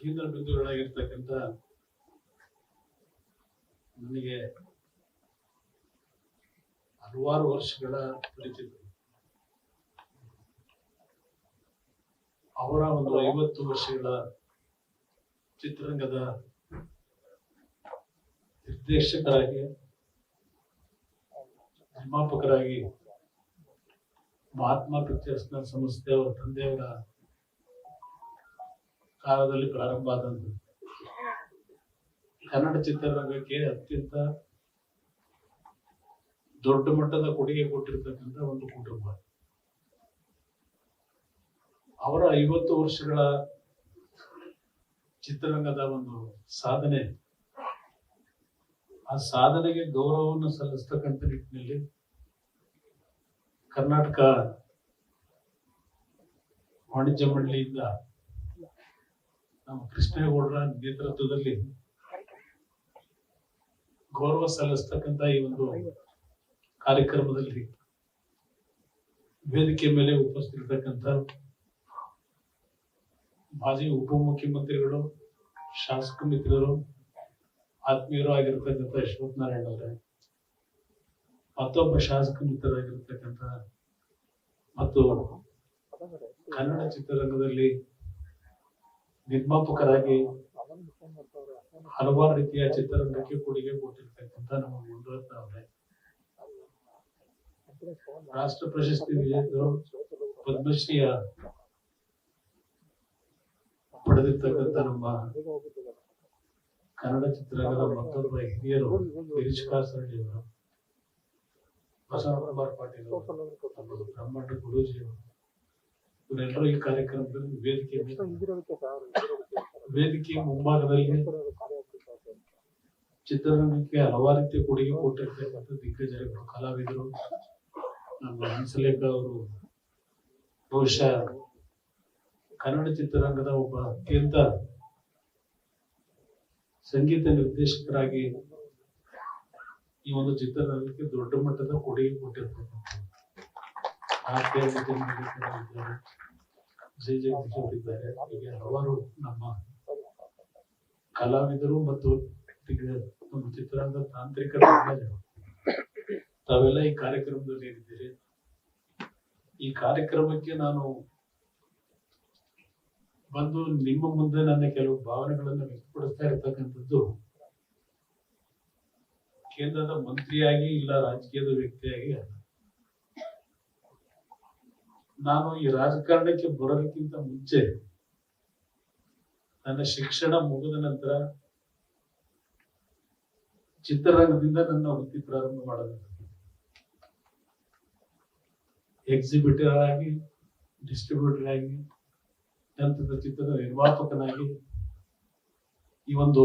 ಕೇಂದ್ರ ಬಿಂದುಗಳಾಗಿರ್ತಕ್ಕಂಥ ನನಗೆ ಹಲವಾರು ವರ್ಷಗಳ ಪರಿಚಿತ ಅವರ ಒಂದು ಐವತ್ತು ವರ್ಷಗಳ ಚಿತ್ರರಂಗದ ನಿರ್ದೇಶಕರಾಗಿ, ನಿರ್ಮಾಪಕರಾಗಿ ಮಹಾತ್ಮ ಪಿಕ್ಚರ್ಸ್ನ ಸಂಸ್ಥೆಯವರ ತಂದೆಯವರ ಕಾಲದಲ್ಲಿ ಪ್ರಾರಂಭ ಆದಂತ ಕನ್ನಡ ಚಿತ್ರರಂಗಕ್ಕೆ ಅತ್ಯಂತ ದೊಡ್ಡ ಮಟ್ಟದ ಕೊಡುಗೆ ಕೊಟ್ಟಿರ್ತಕ್ಕಂಥ ಒಂದು ಕುಟುಂಬ. ಅವರ ಐವತ್ತು ವರ್ಷಗಳ ಚಿತ್ರರಂಗದ ಒಂದು ಸಾಧನೆ. ಆ ಸಾಧನೆಗೆ ಗೌರವವನ್ನು ಸಲ್ಲಿಸ್ತಕ್ಕಂಥ ನಿಟ್ಟಿನಲ್ಲಿ ಕರ್ನಾಟಕ ವಾಣಿಜ್ಯ ಮಂಡಳಿಯಿಂದ ನಮ್ಮ ಕೃಷ್ಣೇಗೌಡರ ನೇತೃತ್ವದಲ್ಲಿ ಗೌರವ ಸಲ್ಲಿಸ್ತಕ್ಕಂತ ಈ ಒಂದು ಕಾರ್ಯಕ್ರಮದಲ್ಲಿ ವೇದಿಕೆ ಮೇಲೆ ಉಪಸ್ಥಿತರ್ತಕ್ಕಂಥ ಮಾಜಿ ಉಪಮುಖ್ಯಮಂತ್ರಿಗಳು, ಶಾಸಕ ಮಿತ್ರರು, ಆತ್ಮೀಯರು ಆಗಿರ್ತಕ್ಕಂಥ ಯಶವಂತ ನಾರಾಯಣ ಅವರೇ, ಮತ್ತೊಬ್ಬ ಶಾಸಕ ಮಿತ್ರರಾಗಿರ್ತಕ್ಕಂಥ ಮತ್ತು ಕನ್ನಡ ಚಿತ್ರರಂಗದಲ್ಲಿ ನಿರ್ಮಾಪಕರಾಗಿ ಹಲವಾರು ರೀತಿಯ ಚಿತ್ರರಂಗಕ್ಕೆ ಕೊಡುಗೆ ಕೊಟ್ಟಿರ್ತಕ್ಕಂಥ ನಮ್ಮ ಗುರುರತ್ನ ಅವರೇ. ರಾಷ್ಟ್ರ ಪ್ರಶಸ್ತಿ ವಿಜೇತರು ಪದ್ಮಶ್ರೀಯ ಪಡೆದಿರ್ತಕ್ಕಂಥ ನಮ್ಮ ಕನ್ನಡ ಚಿತ್ರರಂಗದ ಮತ್ತೊಬ್ಬ ಹಿರಿಯರು ಗಿರೀಶ್ ಕಾಸರಳ್ಳಿಯವರು ಅವರು ಬಸವಕುಮಾರ್ ಪಾಟೀಲ್ ಅವರು ಇವರೆಲ್ಲರೂ ಈ ಕಾರ್ಯಕ್ರಮದಲ್ಲಿ ವೇದಿಕೆ ವೇದಿಕೆ ಮುಂಭಾಗದಲ್ಲಿ ಚಿತ್ರರಂಗಕ್ಕೆ ಹಲವಾರು ರೀತಿಯ ಕೊಡುಗೆ ಕೊಟ್ಟಿರ್ತಕ್ಕಂಥ ದಿಗ್ಗಜರುಗಳು ಕಲಾವಿದರು ನಮ್ಮ ಹಂಸಲೇಖ ಅವರು ಬಹುಶಃ ಕನ್ನಡ ಚಿತ್ರರಂಗದ ಒಬ್ಬ ಅತ್ಯಂತ ಸಂಗೀತ ನಿರ್ದೇಶಕರಾಗಿ ಈ ಒಂದು ಚಿತ್ರರಂಗಕ್ಕೆ ದೊಡ್ಡ ಮಟ್ಟದ ಕೊಡುಗೆ ಕೊಟ್ಟಿರ್ತಕ್ಕಂಥ ಜೈ ಜಗದೀಶ್ ಅವರಿದ್ದಾರೆ ಹೀಗೆ ಹಲವಾರು ನಮ್ಮ ಕಲಾವಿದರು ಮತ್ತು ನಮ್ಮ ಚಿತ್ರರಂಗದ ತಾಂತ್ರಿಕ ದಿಗ್ಗಜರು. ತಾವೆಲ್ಲ ಈ ಕಾರ್ಯಕ್ರಮದಲ್ಲಿ ಇದ್ದೀರಿ ಈ ಕಾರ್ಯಕ್ರಮಕ್ಕೆ ನಾನು ಬಂದು ನಿಮ್ಮ ಮುಂದೆ ನನ್ನ ಕೆಲವು ಭಾವನೆಗಳನ್ನು ವ್ಯಕ್ತಪಡಿಸ್ತಾ ಇರ್ತಕ್ಕಂಥದ್ದು ಕೇಂದ್ರದ ಮಂತ್ರಿಯಾಗಿ ಇಲ್ಲ ರಾಜಕೀಯದ ವ್ಯಕ್ತಿಯಾಗಿ ಅಲ್ಲ. ನಾನು ಈ ರಾಜಕಾರಣಕ್ಕೆ ಬರೋದಕ್ಕಿಂತ ಮುಂಚೆ ನನ್ನ ಶಿಕ್ಷಣ ಮುಗಿದ ನಂತರ ಚಿತ್ರರಂಗದಿಂದ ನನ್ನ ವೃತ್ತಿ ಪ್ರಾರಂಭ ಮಾಡಬೇಕು ಎಕ್ಸಿಬಿಟರ್ ಆಗಿ ಡಿಸ್ಟ್ರಿಬ್ಯೂಟರ್ ಆಗಿ, ನಂತರದ ಚಿತ್ರದ ನಿರ್ಮಾಪಕನಾಗಿ ಈ ಒಂದು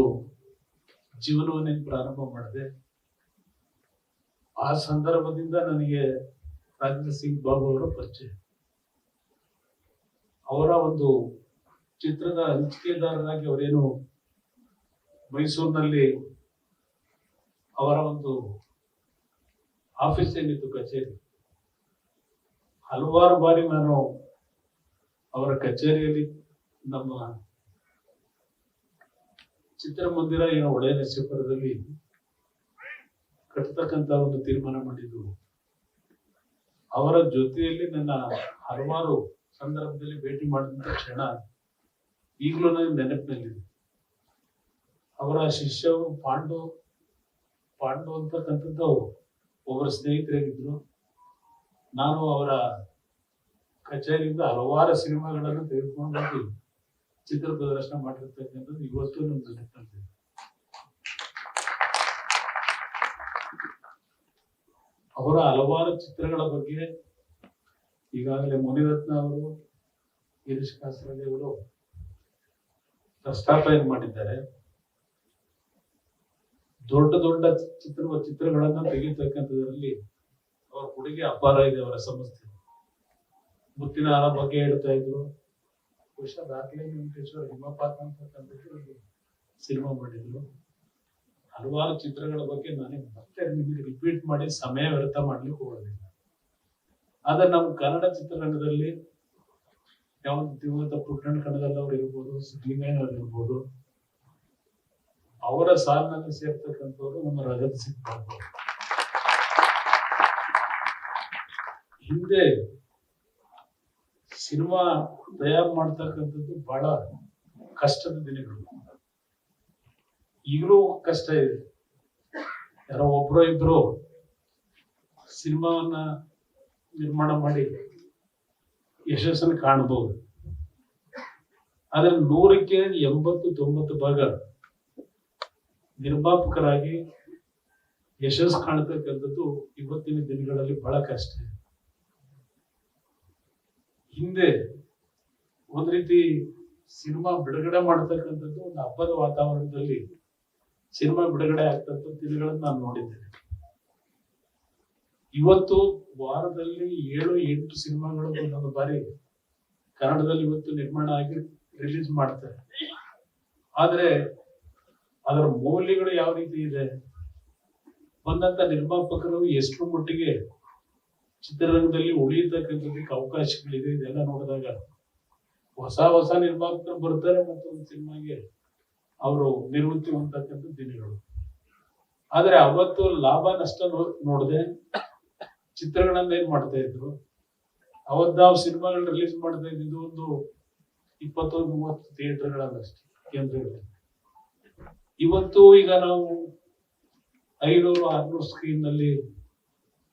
ಜೀವನವನ್ನೇ ಪ್ರಾರಂಭ ಮಾಡಿದೆ. ಆ ಸಂದರ್ಭದಿಂದ ನನಗೆ ರಾಜೇಂದ್ರ ಸಿಂಗ್ ಬಾಬು ಅವರ ಪರಿಚಯ. ಅವರ ಒಂದು ಚಿತ್ರದ ಹಂಚಿಕೆದಾರರಾಗಿ ಅವರೇನು ಮೈಸೂರಿನಲ್ಲಿ ಅವರ ಒಂದು ಆಫೀಸ್ ಏನಿತ್ತು ಕಚೇರಿ, ಹಲವಾರು ಬಾರಿ ನಾನು ಅವರ ಕಚೇರಿಯಲ್ಲಿ ನಮ್ಮ ಚಿತ್ರಮಂದಿರ ಏನು ಒಳ್ಳೆಯ ನರಸೀಪುರದಲ್ಲಿ ಕಟ್ಟತಕ್ಕಂತ ಒಂದು ತೀರ್ಮಾನ ಮಾಡಿದ್ದು. ಅವರ ಜೊತೆಯಲ್ಲಿ ನನ್ನ ಹಲವಾರು ಸಂದರ್ಭದಲ್ಲಿ ಭೇಟಿ ಮಾಡಿದಂತ ಕ್ಷಣ ಈಗಲೂ ನನಗೆ ನೆನಪಿನಲ್ಲಿದೆ ಅವರ ಶಿಷ್ಯವು ಪಾಂಡು ಪಾಂಡು ಅಂತಕ್ಕಂಥದ್ದು ಒಬ್ಬರ ಸ್ನೇಹಿತರಾಗಿದ್ರು ನಾನು ಅವರ ಕಚೇರಿಯಿಂದ ಹಲವಾರು ಸಿನಿಮಾಗಳನ್ನು ತೆಗೆದುಕೊಂಡು ಹೋಗಿ ಚಿತ್ರ ಪ್ರದರ್ಶನ ಮಾಡಿರ್ತಕ್ಕಂಥದ್ದು ಇವತ್ತು ನಮ್ಮ ನೆನಪಿನಲ್ಲಿದೆ ಅವರ ಹಲವಾರು ಚಿತ್ರಗಳ ಬಗ್ಗೆ ಈಗಾಗಲೇ ಮುನಿರತ್ನ ಅವರು ಗಿರೀಶ್ ಕಾಸರಳ್ಳಿ ಅವರು ಪ್ರಸ್ತಾಪನೆ ಮಾಡಿದ್ದಾರೆ? ದೊಡ್ಡ ದೊಡ್ಡ ಚಿತ್ರ, ಚಿತ್ರಗಳನ್ನ ತೆಗೆಯತಕ್ಕಂಥದ್ರಲ್ಲಿ ಅವರ ಕೊಡುಗೆ ಅಪಾರ ಇದೆ ಅವರ ಸಂಸ್ಥೆ ಮುತ್ತಿನ ಹಾರ ಬಗ್ಗೆ ಹೇಳ್ತಾ ಇದ್ರು. ಬಹುಶಃ ದಾಖಲೆ ವೆಂಕಟೇಶ್ವರ ಹಿಮಪಾತ ಅಂತಕ್ಕಂಥದ್ದು ಸಿನಿಮಾ ಮಾಡಿದ್ರು. ಹಲವಾರು ಚಿತ್ರಗಳ ಬಗ್ಗೆ ನನಗೆ ಮತ್ತೆ ನಿಮಗೆ ರಿಪೀಟ್ ಮಾಡಿ ಸಮಯ ವ್ಯರ್ಥ ಮಾಡ್ಲಿಕ್ಕೆ ಹೋಗೋದಿಲ್ಲ ಆದ್ರೆ ನಮ್ಮ ಕನ್ನಡ ಚಿತ್ರರಂಗದಲ್ಲಿ ಯಾವ ದಿವಂಗತ ಪುಟ್ಟಣ್ಣ ಕಣದಲ್ಲಿ ಅವ್ರು ಇರ್ಬೋದು ಸಿದ್ದಲಿಂಗಯ್ಯ ಅವ್ರು ಇರ್ಬೋದು, ಅವರ ಸಾಲಿನಲ್ಲಿ ಸೇರ್ತಕ್ಕಂಥವ್ರು ನಮ್ಮ ರಜತ್ ಸಿಂಗ್ ಹಿಂದೆ ಸಿನಿಮಾ ತಯಾರು ಮಾಡ್ತಕ್ಕಂಥದ್ದು ಬಹಳ ಕಷ್ಟದ ದಿನಗಳು. ಈಗಲೂ ಕಷ್ಟ ಇದೆ. ಯಾರೋ ಒಬ್ರು ಇಬ್ರು ಸಿನಿಮಾವನ್ನ ನಿರ್ಮಾಣ ಮಾಡಿ ಯಶಸ್ಸನ್ನು ಕಾಣಬಹುದು. ಆದ್ರೆ ನೂರಕ್ಕೆ ಎಂಬತ್ತು, ತೊಂಬತ್ತು ಭಾಗ ನಿರ್ಮಾಪಕರಾಗಿ ಯಶಸ್ಸು ಕಾಣತಕ್ಕಂಥದ್ದು ಇವತ್ತಿನ ದಿನಗಳಲ್ಲಿ ಬಹಳ ಕಷ್ಟ. ಹಿಂದೆ ಒಂದ್ ರೀತಿ ಸಿನಿಮಾ ಬಿಡುಗಡೆ ಮಾಡತಕ್ಕಂಥದ್ದು ಒಂದು ಹಬ್ಬದ ವಾತಾವರಣದಲ್ಲಿ ಸಿನಿಮಾ ಬಿಡುಗಡೆ ಆಗ್ತಕ್ಕಂಥ ದಿನಗಳನ್ನು ನಾನು ನೋಡಿದ್ದೇನೆ. ಇವತ್ತು ವಾರದಲ್ಲಿ ಏಳು, ಎಂಟು ಸಿನಿಮಾಗಳು ಒಂದೊಂದು ಬಾರಿ ಕನ್ನಡದಲ್ಲಿ ಇವತ್ತು ನಿರ್ಮಾಣ ಆಗಿ ರಿಲೀಸ್ ಮಾಡ್ತಾರೆ. ಆದ್ರೆ ಅದರ ಮೌಲ್ಯಗಳು ಯಾವ ರೀತಿ ಇದೆ? ಬಂದಂತ ನಿರ್ಮಾಪಕರು ಎಷ್ಟು ಮಟ್ಟಿಗೆ ಚಿತ್ರರಂಗದಲ್ಲಿ ಉಳಿಯತಕ್ಕಂಥದ್ದಕ್ಕೆ ಅವಕಾಶಗಳಿದೆ? ಇದೆಲ್ಲ ನೋಡಿದಾಗ ಹೊಸ ಹೊಸ ನಿರ್ಮಾಪಕರು ಬರ್ತಾರೆ ಮತ್ತು ಒಂದು ಸಿನಿಮಾಗೆ ಅವರು ನಿವೃತ್ತಿ ಹೊಂದತಕ್ಕಂಥ ದಿನಗಳು. ಆದ್ರೆ ಅವತ್ತು ಲಾಭ, ನಷ್ಟ ನೋಡದೆ ಚಿತ್ರಗಳನ್ನ ಏನ್ ಮಾಡ್ತಾ ಇದ್ರು? ಅವತ್ತು ನಾವು ಸಿನಿಮಾಗಳು ರಿಲೀಸ್ ಮಾಡ್ತಾ ಇದ್ದಿದ್ದು ಒಂದು ಇಪ್ಪತ್ತೊಂದು, ಮೂವತ್ತು ಥಿಯೇಟರ್ಗಳಲ್ಲಷ್ಟೇ ಕೇಂದ್ರಗಳಲ್ಲಿ. ಇವತ್ತು ಈಗ ನಾವು ಐನೂರು, ಆರ್ನೂರು ಸ್ಕ್ರೀನ್ನಲ್ಲಿ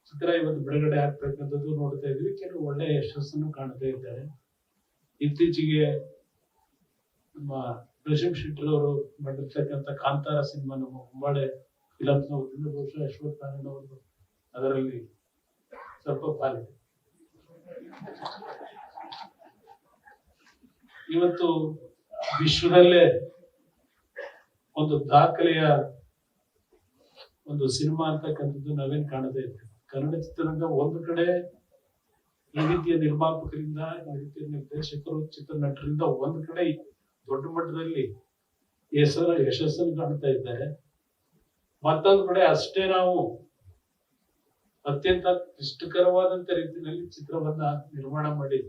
ಚಿತ್ರ ಇವತ್ತು ಬಿಡುಗಡೆ ಆಗ್ತಕ್ಕಂಥದ್ದು ನೋಡ್ತಾ ಇದ್ವಿ ಕೆಲವು ಒಳ್ಳೆ ಯಶಸ್ಸನ್ನು ಕಾಣ್ತಾ ಇದ್ದಾರೆ. ಇತ್ತೀಚೆಗೆ ನಮ್ಮ ರಶೀಮ್ ಶೆಟ್ಟರ್ ಅವರು ಮಾಡಿರ್ತಕ್ಕಂಥ ಕಾಂತಾರ ಸಿನಿಮಾ ನಮ್ಮ ಹೊಂಬಾಳೆ ಫಿಲಮ್ಸ್ ವತಿಯಿಂದ ಬಹುಶಃ ಅದರಲ್ಲಿ ಸ್ವಲ್ಪ ಪಾಲಿದೆ ಇವತ್ತು ವಿಶ್ವದಲ್ಲೇ ಒಂದು ದಾಖಲೆಯ ಒಂದು ಸಿನಿಮಾ ಅಂತಕ್ಕಂಥದ್ದು ನಾವೇನ್ ಕಾಣದೇ ಇದ್ದೇವೆ. ಕನ್ನಡ ಚಿತ್ರರಂಗ ಒಂದು ಕಡೆ ಈ ರೀತಿಯ ನಿರ್ಮಾಪಕರಿಂದ, ಈ ರೀತಿಯ ನಿರ್ದೇಶಕರು ಚಿತ್ರ ನಟರಿಂದ ಒಂದು ಕಡೆ ದೊಡ್ಡ ಮಟ್ಟದಲ್ಲಿ ಹೆಸರು, ಯಶಸ್ಸನ್ನು ಕಾಣ್ತಾ ಇದ್ದಾರೆ. ಮತ್ತೊಂದು ಕಡೆ ಅಷ್ಟೇ ನಾವು ಅತ್ಯಂತ ಕ್ಲಿಷ್ಟಕರವಾದಂತ ರೀತಿಯಲ್ಲಿ ಚಿತ್ರವನ್ನ ನಿರ್ಮಾಣ ಮಾಡಿ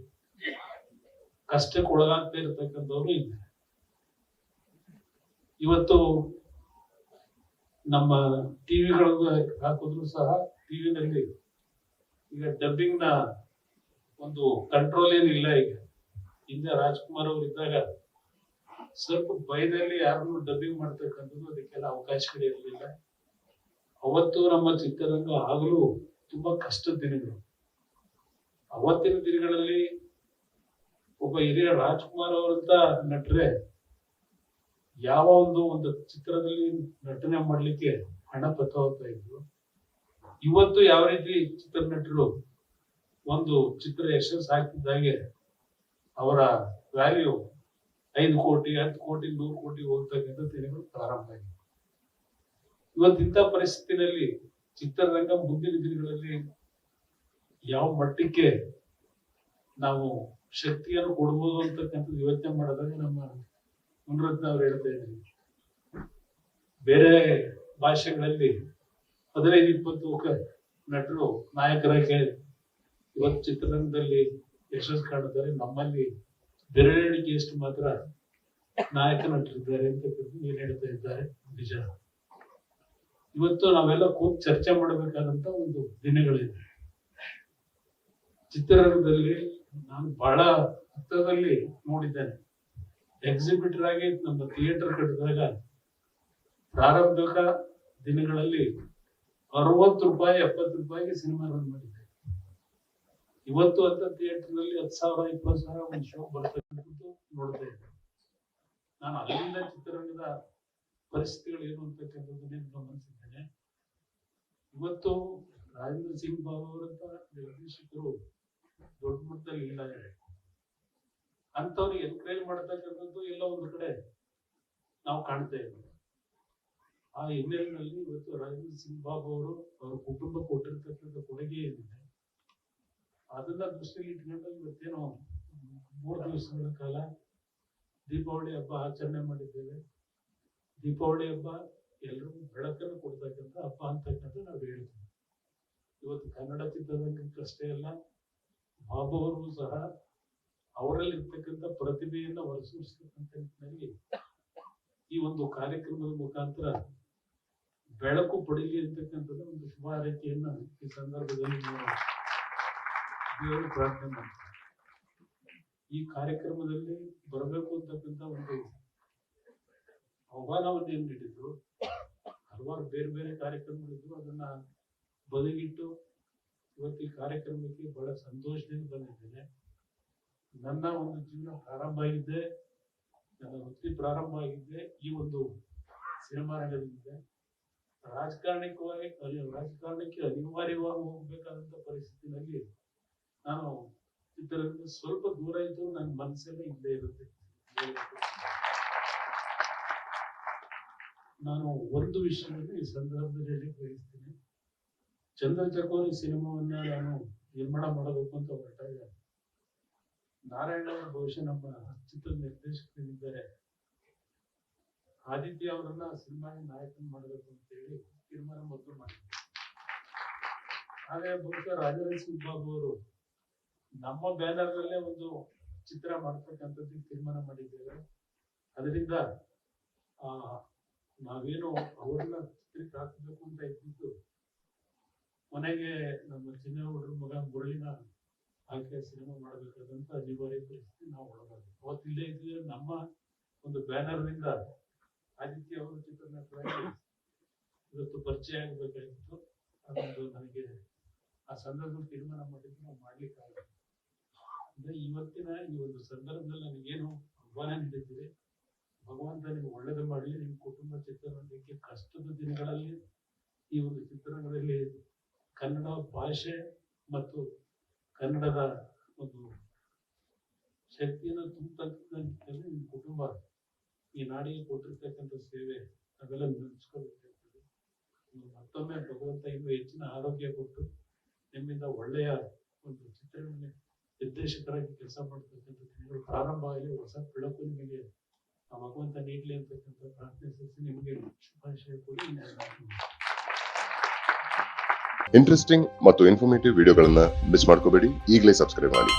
ಕಷ್ಟಕ್ಕೆ ಒಳಗಾಗ್ತಾ ಇರತಕ್ಕಂಥವ್ರು ಇದ್ದಾರೆ. ಇವತ್ತು ನಮ್ಮ ಟಿವಿಗಳು ಹಾಕಿದ್ರು ಸಹ ಟಿವಿನಲ್ಲಿ ಈಗ ಡಬ್ಬಿಂಗ್ನ ಒಂದು ಕಂಟ್ರೋಲ್ ಏನಿಲ್ಲ ಈಗ. ಹಿಂದೆ ರಾಜ್ಕುಮಾರ್ ಅವರು ಇದ್ದಾಗ ಸ್ವಲ್ಪ ಭಯದಲ್ಲಿ ಯಾರನ್ನು ಡಬ್ಬಿಂಗ್ ಮಾಡ್ತಕ್ಕಂಥದ್ದು ಅದಕ್ಕೆಲ್ಲ ಅವಕಾಶಗಳು ಇರಲಿಲ್ಲ. ಅವತ್ತು ನಮ್ಮ ಚಿತ್ರರಂಗ ಆಗಲು ತುಂಬಾ ಕಷ್ಟದ ದಿನಗಳು. ಅವತ್ತಿನ ದಿನಗಳಲ್ಲಿ ಒಬ್ಬ ಹಿರಿಯ ರಾಜ್ಕುಮಾರ್ ಅವರಂತ ನಟರೆ, ಯಾವ ಒಂದು ಒಂದು ಚಿತ್ರದಲ್ಲಿ ನಟನೆ ಮಾಡ್ಲಿಕ್ಕೆ ಹಣ ಪತ್ತವತ್ತಾ ಇದ್ರು. ಇವತ್ತು ಯಾವ ರೀತಿ ಚಿತ್ರ ನಟರು ಒಂದು ಚಿತ್ರ ಯಶಸ್ಸು ಹಾಕಿದ್ದಾಗೆ ಅವರ ವ್ಯಾಲ್ಯೂ ಐದು ಕೋಟಿ, ಹತ್ತು ಕೋಟಿ, ನೂರು ಕೋಟಿ ಹೋಗ್ತಕ್ಕಂಥ ದಿನಗಳು ಪ್ರಾರಂಭ ಆಗಿದೆ ಇವತ್ತಿಂತ ಪರಿಸ್ಥಿತಿನಲ್ಲಿ ಚಿತ್ರರಂಗ ಮುಂದಿನ ದಿನಗಳಲ್ಲಿ ಯಾವ ಮಟ್ಟಕ್ಕೆ ನಾವು ಶಕ್ತಿಯನ್ನು ಕೊಡ್ಬೋದು ಅಂತಕ್ಕಂಥದ್ದು ಯೋಚನೆ ಮಾಡಿದಾಗ ನಮ್ಮ ಮುನರತ್ನ ಅವ್ರು ಹೇಳ್ತಾ ಇದ್ದೀವಿ ಬೇರೆ ಭಾಷೆಗಳಲ್ಲಿ ಹದಿನೈದು, ಇಪ್ಪತ್ತು ನಟರು, ನಾಯಕರಾಗಿ ಇವತ್ತು ಚಿತ್ರರಂಗದಲ್ಲಿ ಯಶಸ್ಸು ಕಾಣುತ್ತಾರೆ. ನಮ್ಮಲ್ಲಿ ಬೆರಳೆಣಿಕೆಯಷ್ಟು ಮಾತ್ರ ನಾಯಕ ನಟರಿದ್ದಾರೆ ಅಂತ ಏನ್ ಹೇಳ್ತಾ ಇದ್ದಾರೆ ನಿಜ. ಇವತ್ತು ನಾವೆಲ್ಲ ಕೂತ್ ಚರ್ಚೆ ಮಾಡಬೇಕಾದಂತ ಒಂದು ದಿನಗಳಿದೆ. ಚಿತ್ರರಂಗದಲ್ಲಿ ನಾನು ಬಹಳ ಹತ್ತಿರದಲ್ಲಿ ನೋಡಿದ್ದೇನೆ. ಎಕ್ಸಿಬಿಟರ್ ಆಗಿ ನಮ್ಮ ಥಿಯೇಟರ್ ಕಟ್ಟಿದಾಗ ಪ್ರಾರಂಭಿಕ ದಿನಗಳಲ್ಲಿ ಅರವತ್ತು ರೂಪಾಯಿ, ಎಪ್ಪತ್ತು ರೂಪಾಯಿಗೆ ಸಿನಿಮಾ ರನ್ ಮಾಡಿದ್ದೆ. ಇವತ್ತು ಅಂತ ಥಿಯೇಟರ್ನಲ್ಲಿ ಹತ್ತು ಸಾವಿರ, ಇಪ್ಪತ್ತು ಸಾವಿರ ಒಂದು ಶೋ ಬರ್ತಕ್ಕಂಥದ್ದು ನೋಡ್ತಾ ಇದ್ದೆ. ನಾನು ಅಲ್ಲಿಂದ ಚಿತ್ರರಂಗದ ಪರಿಸ್ಥಿತಿಗಳು ಏನು ಅಂತಕ್ಕಂಥದ್ದನ್ನೇ ಗಮನಿಸಿದ್ದೇನೆ ಇವತ್ತು ರಾಜೇಂದ್ರ ಸಿಂಗ್ ಬಾಬು ಅವರಂತ ನಿರ್ದೇಶಕರು ದೊಡ್ಡ ಮಟ್ಟದಲ್ಲಿ ಇಲ್ಲ ಅಂತವ್ರಿಗೆ ಎನ್ಕರೇಜ್ ಮಾಡ್ತಕ್ಕಂಥದ್ದು ಎಲ್ಲ ಒಂದು ಕಡೆ ನಾವು ಕಾಣ್ತಾ ಇದ್ದೀವಿ. ಆ ಹಿನ್ನೆಲೆಯಲ್ಲಿ ಇವತ್ತು ರಾಜೇಂದ್ರ ಸಿಂಗ್ ಬಾಬು ಅವರು ಅವ್ರ ಕುಟುಂಬ ಕೊಟ್ಟಿರ್ತಕ್ಕಂಥ ಕೊಡುಗೆ ಏನಿದೆ, ಅದನ್ನ ದೃಷ್ಟಿಯಲ್ಲಿ ಇಟ್ಕೊಂಡು ಇವತ್ತೇನೋ ಮೂರು ದಿವಸಗಳ ಕಾಲ ದೀಪಾವಳಿ ಹಬ್ಬ ಆಚರಣೆ ಮಾಡಿದ್ದೇವೆ. ದೀಪಾವಳಿ ಹಬ್ಬ ಎಲ್ರಿಗೂ ಬೆಳಕನ್ನು ಕೊಡ್ತಕ್ಕಂಥ ಹಬ್ಬ ಅಂತಕ್ಕಂಥ ನಾವು ಹೇಳ್ತೀವಿ. ಇವತ್ತು ಕನ್ನಡ ಚಿತ್ರರಂಗಕ್ಕಷ್ಟೇ ಅಲ್ಲ ಬಾಬು ಅವರು ಸಹ ಅವರಲ್ಲಿ ಇರ್ತಕ್ಕಂಥ ಪ್ರತಿಭೆಯನ್ನ ಹೊರಸೂಡಿಸ್ತಕ್ಕಂಥ ನಿಟ್ಟಿನಲ್ಲಿ ಈ ಒಂದು ಕಾರ್ಯಕ್ರಮದ ಮುಖಾಂತರ ಬೆಳಕು ಪಡೀಲಿ ಅಂತಕ್ಕಂಥದ್ದು ಒಂದು ಶುಭ ಹಾರೈಕೆಯನ್ನ ಈ ಸಂದರ್ಭದಲ್ಲಿ ಪ್ರಾರ್ಥನೆ ಮಾಡ್ತೀವಿ. ಈ ಕಾರ್ಯಕ್ರಮದಲ್ಲಿ ಬರಬೇಕು ಅಂತಕ್ಕಂಥ ಒಂದು ಆಹ್ವಾನವನ್ನು ಏನ್ ನೀಡಿದ್ರು? ಹಲವಾರು ಬೇರೆ ಬೇರೆ ಕಾರ್ಯಕ್ರಮಗಳಿದ್ರು ಅದನ್ನ ಬದುಗಿಟ್ಟು ಇವತ್ತು ಈ ಕಾರ್ಯಕ್ರಮಕ್ಕೆ ಬಹಳ ಸಂತೋಷದಿಂದ ಬಂದಿದ್ದೇನೆ. ನನ್ನ ಒಂದು ಜೀವನ ಪ್ರಾರಂಭ ಆಗಿದ್ದೆ ನನ್ನ ವೃತ್ತಿ ಪ್ರಾರಂಭ ಆಗಿದ್ದೆ ಈ ಒಂದು ಸಿನಿಮಾ ರಂಗದಿಂದ ರಾಜಕಾರಣಿಕವಾಗಿ, ಅಲ್ಲಿ ರಾಜಕಾರಣಕ್ಕೆ ಅನಿವಾರ್ಯವಾಗಿ ಹೋಗ್ಬೇಕಾದಂತ ಪರಿಸ್ಥಿತಿನಲ್ಲಿ ನಾನು ಇದರಿಂದ ಸ್ವಲ್ಪ ದೂರ ಇದ್ದು ನನ್ನ ಮನಸ್ಸಲ್ಲಿ ಇಲ್ಲೇ ಇರುತ್ತೆ. ನಾನು ಒಂದು ವಿಷಯವನ್ನು ಈ ಸಂದರ್ಭದಲ್ಲಿ ಬಯಸ್ತೀನಿ. ಚಂದ್ರ ಚಕೋರಿ ಸಿನಿಮಾವನ್ನ ನಾನು ನಿರ್ಮಾಣ ಮಾಡಬೇಕು ಅಂತ ಹೊರಟಾಗ ನಾರಾಯಣ ಬಹುಶಃ ನಮ್ಮ ಚಿತ್ರದ ನಿರ್ದೇಶಕರಿದ್ದಾರೆ. ಆದಿತ್ಯ ಅವರನ್ನ ಸಿನಿಮಾ ನಾಯಕನ ಮಾಡಬೇಕು ಅಂತ ಹೇಳಿ ತೀರ್ಮಾನ ಮೊದಲು ಮಾಡಿದ್ದೆ. ಹಾಗೆ ಬಹುಶಃ ರಾಜರಾಜ್ ಬಾಬು ಅವರು ನಮ್ಮ ಬ್ಯಾನರ್ ನಲ್ಲೇ ಒಂದು ಚಿತ್ರ ಮಾಡ್ತಕ್ಕಂಥದ್ದು ತೀರ್ಮಾನ ಮಾಡಿದ್ದೇವೆ ಅದರಿಂದ ನಾವೇನು ಅವ್ರನ್ನ ಚಿತ್ರಕ್ಕೆ ಹಾಕಬೇಕು ಅಂತ ಇದ್ದಿದ್ದು, ಮನೆಗೆ ನಮ್ಮ ಚಿನ್ನ ಹುಡುಗರು ಮಗ ಮುರಳಿನ ಆಕೆ ಸಿನಿಮಾ ಮಾಡಬೇಕಾದಂತ ಅನಿವಾರ್ಯ ಪರಿಸ್ಥಿತಿ ನಾವು ಒಳಗಾದ್ವಿ ಅವತ್ತು ಇಲ್ಲೇ ಇದ್ರೆ ನಮ್ಮ ಒಂದು ಬ್ಯಾನರ್ನಿಂದ ಆದಿತ್ಯ ಅವರ ಚಿತ್ರನಟರಾಗಿ ಇವತ್ತು ಪರಿಚಯ ಆಗಬೇಕಾಗಿತ್ತು. ಅದೊಂದು ನನಗೆ ಆ ಸಂದರ್ಭದಲ್ಲಿ ತೀರ್ಮಾನ ಮಾಡಿದ್ದು ನಾವು ಮಾಡ್ಲಿಕ್ಕೆ ಆಗಲ್ಲ ಅಂದ್ರೆ ಇವತ್ತಿನ ಈ ಒಂದು ಸಂದರ್ಭದಲ್ಲಿ ನನಗೇನು ಆಹ್ವಾನ ನೀಡಿದ್ದೀರಿ ಭಗವಂತ ನಿಮ್ಗೆ ಒಳ್ಳೇದು ಮಾಡಲಿ, ನಿಮ್ಮ ಕುಟುಂಬ ಚಿತ್ರರಂಗಕ್ಕೆ ಕಷ್ಟದ ದಿನಗಳಲ್ಲಿ ಈ ಒಂದು ಚಿತ್ರರಂಗದಲ್ಲಿ ಕನ್ನಡ ಭಾಷೆ ಮತ್ತು ಕನ್ನಡದ ಒಂದು ಶಕ್ತಿಯನ್ನು ತುಂಬತಕ್ಕಂಥ ನಿಮ್ಮ ಕುಟುಂಬ ಈ ನಾಡಿಗೆ ಕೊಟ್ಟಿರ್ತಕ್ಕಂಥ ಸೇವೆ ಅವೆಲ್ಲ ನೆನೆಸ್ಕೋಬೇಕಾಗ್ತದೆ ಮತ್ತೊಮ್ಮೆ ಭಗವಂತ ಇನ್ನೂ ಹೆಚ್ಚಿನ ಆರೋಗ್ಯ ಕೊಟ್ಟು ನಿಮ್ಮಿಂದ ಒಳ್ಳೆಯ ಒಂದು ಚಿತ್ರರಂಗ ನಿರ್ದೇಶಕರಾಗಿ ಕೆಲಸ ಮಾಡ್ತಕ್ಕಂಥ ಪ್ರಾರಂಭ ಆಗಲಿ, ಹೊಸ ಬೆಳಕು ನಿಮಗೆ ಆ ಭಗವಂತ ನೀಡಲಿ ಅಂತಕ್ಕಂಥ ಪ್ರಾರ್ಥಿಸಿ ನಿಮಗೆ ಶುಭಾಶಯ ಕೋರಿ ಇಂಟ್ರೆಸ್ಟಿಂಗ್ ಮತ್ತು ಇನ್ಫಾರ್ಮೇಟಿವ್ ವಿಡಿಯೋಗಳನ್ನ ಮಿಸ್ ಮಾಡ್ಕೋಬೇಡಿ. ಈಗಲೇ ಸಬ್ಸ್ಕ್ರೈಬ್ ಮಾಡಿ.